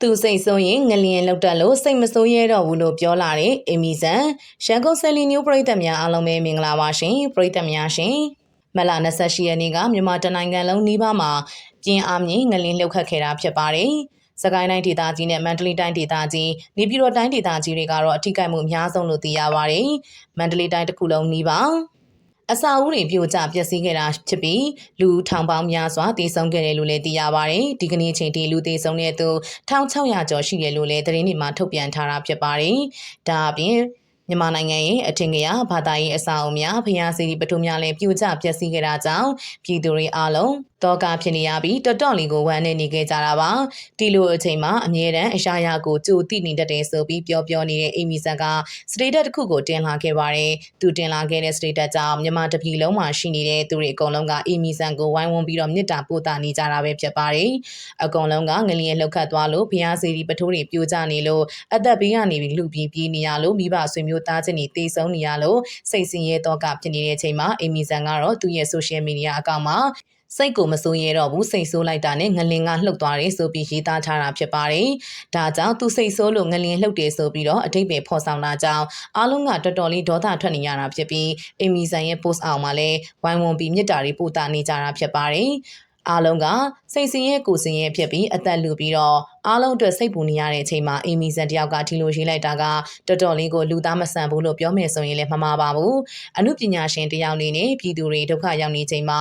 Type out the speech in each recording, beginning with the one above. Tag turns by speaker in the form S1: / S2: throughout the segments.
S1: သူစိတ်ဆိုးရင်ငလျင်လောက်တက်လို့စိတ်မဆိုးရဲတော့ဘူးလို့ပြောလာတဲ့အီမီဆန်ရန်ကုန်ဆယ်လီမျိုးပရိသတ်များအားလုံးပဲမင်္ဂလာပါရှင်ပရိသတ်များရှင်မလ28ရက်နေ့ကမြန်မာတနိုင်ငံလုံးနှီးပါးမှာပြင်းအားမြင့်ငလျင်လှုပ်ခတ်ခဲ့တာဖြစ်ပါတယ်စကိုင်းတိုင်းဒေသကြီးနဲ့မန္တလေးတိုင်းဒေသကြီးနေပြည်တော်တိုင်းဒေသကြီးတွေကတော့အထိကိမှုအများဆုံးလို့သိရပါတယ်မန္တလေးတိုင်းတစ်ခုလုံးနှီးပါ အစာအုပ်တွေပြိုကျပျက်စီးခဲ့တာဖြစ်ပြီးလူထောင်ပေါင်းများစွာတည်ဆုံခဲ့တယ်လို့လည်းသိရပါတယ်။ဒီကနေ့ချိန်ထိလူတည်ဆုံတဲ့သူ1600ကျော်ရှိတယ်လို့လည်းသတင်းတွေမှာထုတ်ပြန်ထားတာဖြစ်ပါတယ်။ဒါအပြင်မြန်မာနိုင်ငံရဲ့အထင်ကရဘာသာရေးအစာအုပ်များဖျားစီပထုံများလည်းပြိုကျပျက်စီးခဲ့တာကြောင့်ပြည်သူတွေအားလုံးတောကဖြစ်နေရပြီးတော်တော်လေးကိုဝမ်းနေနေခဲ့ကြတာပါဒီလိုအချိန်မှာအမြဲတမ်းအရာရာကိုကြိုတိနေတတ်တယ်ဆိုပြီးပြောပြောနေတဲ့အိမီဆန်ကစတေတက်တစ်ခုကိုတင်လာခဲ့ပါတယ်သူတင်လာခဲ့တဲ့စတေတက်ကြောင့်မြန်မာတပြည်လုံးမှာရှိနေတဲ့သူတွေအကုန်လုံးကအိမီဆန်ကိုဝိုင်းဝန်းပြီးတော့မြစ်တာပို့တာနေကြတာပဲဖြစ်ပါတယ်အကုန်လုံးကငလျင်လှုပ်ခတ်သွားလို့ဘုရားစီရီပထိုးတွေပြိုကျနေလို့အသက်ဘေးကနေပြီးလူပြေးပြေးနေရလို့မိဘဆွေမျိုးသားချင်းတွေတေဆုံးနေရလို့စိတ်ဆင်းရဲတော့ကဖြစ်နေတဲ့အချိန်မှာအိမီဆန်ကတော့သူ့ရဲ့ social media အကောင့်မှာစိတ်ကိုမစိုးရဲတော့ဘူးစိတ်ဆိုးလိုက်တာနဲ့ငလင်ကလှုပ်သွားတယ်ဆိုပြီးရေးသားထားတာဖြစ်ပါတယ်။ဒါကြောင့်သူစိတ်ဆိုးလို့ငလင်လှုပ်တယ်ဆိုပြီးတော့အတိတ်ပဲဖော်ဆောင်တာကြောင့်အားလုံးကတော်တော်လေးဒေါသထွက်နေရတာဖြစ်ပြီးအမီဆန်ရဲ့ post အောင်မှာလည်းဝိုင်းဝန်းပြီးမြစ်တာတွေပို့တာနေကြတာဖြစ်ပါတယ်။အားလုံးကစိတ်ဆင်းရဲကိုယ်ဆင်းရဲဖြစ်ပြီးအသက်လူပြီးတော့အားလုံးအတွက်စိတ်ပူနေရတဲ့အချိန်မှာအီမီဆန်တယောက်ကဒီလိုရေးလိုက်တာကတော်တော်လေးကိုလူသားမဆန်ဘူးလို့ပြောမယ်ဆိုရင်လည်းမမှားပါဘူးအမှုပညာရှင်တယောက်အနေနဲ့ပြည်သူတွေဒုက္ခရောက်နေချိန်မှာ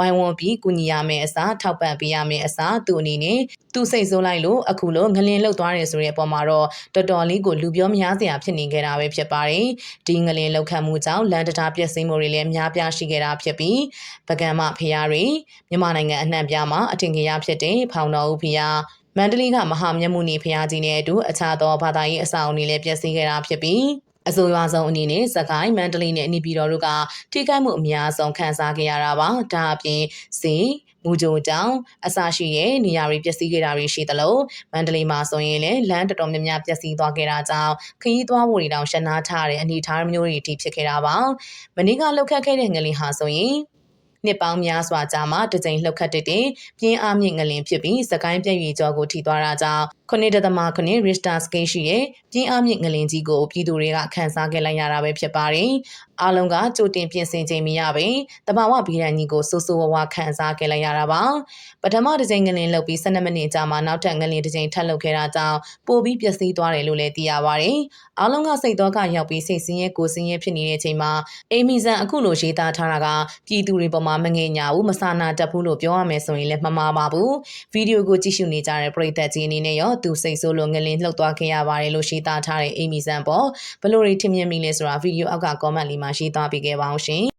S1: ဝိုင်းဝန်းပြီးကူညီရမယ်အစားထောက်ပံ့ပေးရမယ်အစားသူအနေနဲ့သူစိတ်ဆိုးလိုက်လို့အခုလိုငလင်လှုပ်သွားတယ်ဆိုတဲ့အပေါ်မှာတော့တော်တော်လေးကိုလူပြောမများစရာဖြစ်နေခဲ့တာပဲဖြစ်ပါတယ်ဒီငလင်လှုပ်ခတ်မှုကြောင့်လန်တတာပြည့်စည်မှုတွေလည်းများပြားရှိခဲ့တာဖြစ်ပြီးပကံမဖျားတွေမြန်မာနိုင်ငံအနှံ့ပြားမှာအထင်ကြီးရဖြစ်တဲ့ဖောင်တော်ဦးဖျားမန္တလေးကမဟာမြတ်မှုနေဖျားကြီးနဲ့အတူအခြားသောဘာသာရေးအဆောက်အဦတွေလည်းပျက်စီးခဲ့တာဖြစ်ပြီး အဆိုရွာဆုံးအနေနဲ့စကိုင်းမန္တလေးနဲ့နေပြည်တော်တို့ကထိခိုက်မှုအများဆုံးခံစားခဲ့ရတာပါဒါအပြင်စီမူကြိုတောင်အစရှိရဲ့နေရာတွေပျက်စီးခဲ့တာတွေရှိသလိုမန္တလေးမှာဆိုရင်လည်းလမ်းတော်တော်များများပျက်စီးသွားခဲ့တာကြောင့်ခရီးသွားဖို့တွေတောင်ရှနာထားတဲ့အနေအထားမျိုးတွေအထိဖြစ်ခဲ့တာပါမနေ့ကလောက်ခတ်ခဲ့တဲ့ငလင်ဟာဆိုရင် နှစ်ပေါင်းများစွာကြာမှတစ်ကြိမ်လှုပ်ခတ်တဲ့ပြင်းအားမြင့်ငလင်ဖြစ်ပြီးစကိုင်းပြည့်ရီကျော်ကိုထိသွားတာကြောင့်ခုနှစ်တသမခုနှစ် Richter scale ရှိတဲ့ပြင်းအားမြင့်ငလင်ကြီးကိုပြည်သူတွေကခန်းစားခဲ့လိုက်ရတာပဲဖြစ်ပါတယ်။ အားလုံးကကြိုတင်ပြင်ဆင်ချိန်မရပဲတဘာဝဗီရန်ကြီးကိုစိုးစိုးဝါးဝါခန်းစားခဲ့လိုက်ရတာပါ။ပထမတစ်ကြိမ်ငလင်လှုပ်ပြီး12မိနစ်ကြာမှနောက်ထပ်ငလင်တစ်ကြိမ်ထပ်လှုပ်ခဲ့တာကြောင့်ပိုပြီးပျက်စီးသွားတယ်လို့လည်းသိရပါတယ်။အားလုံးကစိတ်တော့ကရောက်ပြီးစိတ်ဆင်းရဲကိုယ်ဆင်းရဲဖြစ်နေတဲ့အချိန်မှာအိမ်မီဆန်အခုလိုရေးသားထားတာကပြည်သူတွေပေါ်မှာမငယ်ညာဘူးမဆာနာတတ်ဘူးလို့ပြောရမယ်ဆိုရင်လည်းမမှားပါဘူး။ဗီဒီယိုကိုကြည့်ရှုနေကြတဲ့ပရိသတ်ကြီးအနေနဲ့ရောသူစိတ်ဆိုးလို့ငလင်းလှုပ်သွားခဲ့ရပါတယ်လို့ရေးသားထားတဲ့အိမ်မီဆန်ပေါ်ဘလို့တွေထင်မြင်မိလဲဆိုတာဗီဒီယိုအောက်က comment လေးမှာရေးသားပေးခဲ့ပါအောင်ရှင်